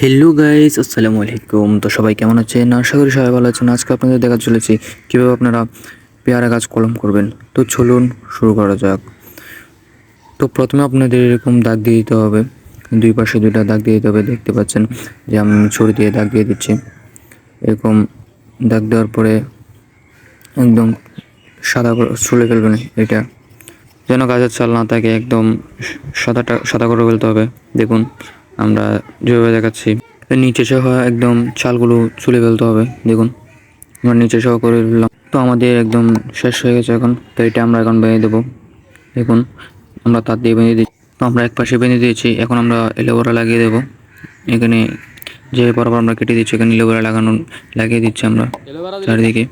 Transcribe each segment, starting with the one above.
Hello guys আসসালামু আলাইকুম। তো সবাই কেমন আছেন? আশা করি সবাই ভালো আছেন। আজকে আপনাদের দেখা চলেছি কীভাবে আপনারা পেয়ারা গাছ কলম করবেন। তো চলুন শুরু করা যাক। তো প্রথমে আপনাদের এরকম দাগ দিয়ে দিতে হবে। দুই পাশে দুইটা দাগ দিয়ে দিতে হবে। দেখতে পাচ্ছেন যে আমি ছড়ি দিয়ে দাগ দিয়ে দিচ্ছি। এরকম দাগ দেওয়ার পরে একদম সাদা ছুলে ফেলবেন এটা। যেন গাছের চাল না থাকে, একদম সাদাটা, সাদা করে ফেলতে হবে। দেখুন আমরা যেভাবে দেখাচ্ছি নিচে সহ একদম চালগুলো ছুলে ফেলতে হবে, দেখুন। আমরা নিচে সহ করে ফেললাম। তো আমাদের একদম শেষ হয়ে গেছে এখন। তো এটা আমরা এখন বেঁধে দেবো। দেখুন, আমরা তার দিয়ে বেঁধে দিচ্ছি। তো আমরা এক পাশে বেঁধে দিয়েছি, এখন আমরা এলোভেরা লাগিয়ে দেবো। এখানে যে বরাবর আমরা কেটে দিচ্ছি, এখানে এলোভেরা লাগানো, লাগিয়ে দিচ্ছি আমরা চারিদিকে।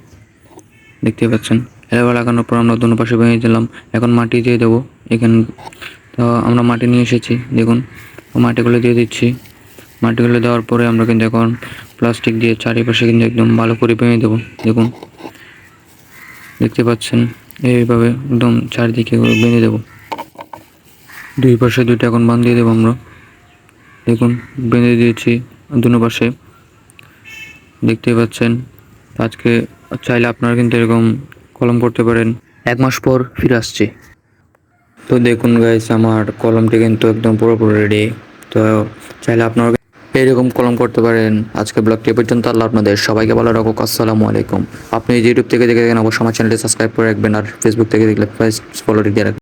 দেখতে পাচ্ছেন? এলোভেরা লাগানোর পর আমরা দোনো পাশে ভেঙে দিলাম। এখন মাটি দিয়ে দেবো এখানে। তো আমরা মাটি নিয়ে এসেছি, দেখুন। মাটিগুলো দিয়ে দিচ্ছি। মাটিগুলো দেওয়ার পরে আমরা কিন্তু এখন প্লাস্টিক দিয়ে চারিপাশে কিন্তু একদম ভালো করে ভেঙে দেবো। দেখুন, দেখতে পাচ্ছেন? এইভাবে একদম চারিদিকে বেঁধে দেবো। দুই পাশে দুইটা এখন বাঁধিয়ে দেবো আমরা। দেখুন, বেঁধে দিয়েছি দুনো পাশে। দেখতে পাচ্ছেন? আজকে চাইলে আপনারা কিন্তু এরকম কলম করতে পারেন। এক মাস পর ফিরে আসছি। তো দেখুন গাইস আমার কলমটি কিন্তু একদম পুরোপুরি রেডি তো চাইলে আপনারা এরকম কলম করতে পারেন। আজকে ব্লগটি পর্যন্ত, আল্লাহ আপনাদের সবাইকে ভালো রাখুক। আসসালামু আলাইকুম। আপনি ইউটিউব থেকে দেখে দেখেন অবশ্যই আমার চ্যানেলটি সাবস্ক্রাইব করে রাখবেন। আর ফেসবুক থেকে দেখলে ফলো দিয়ে রাখবেন।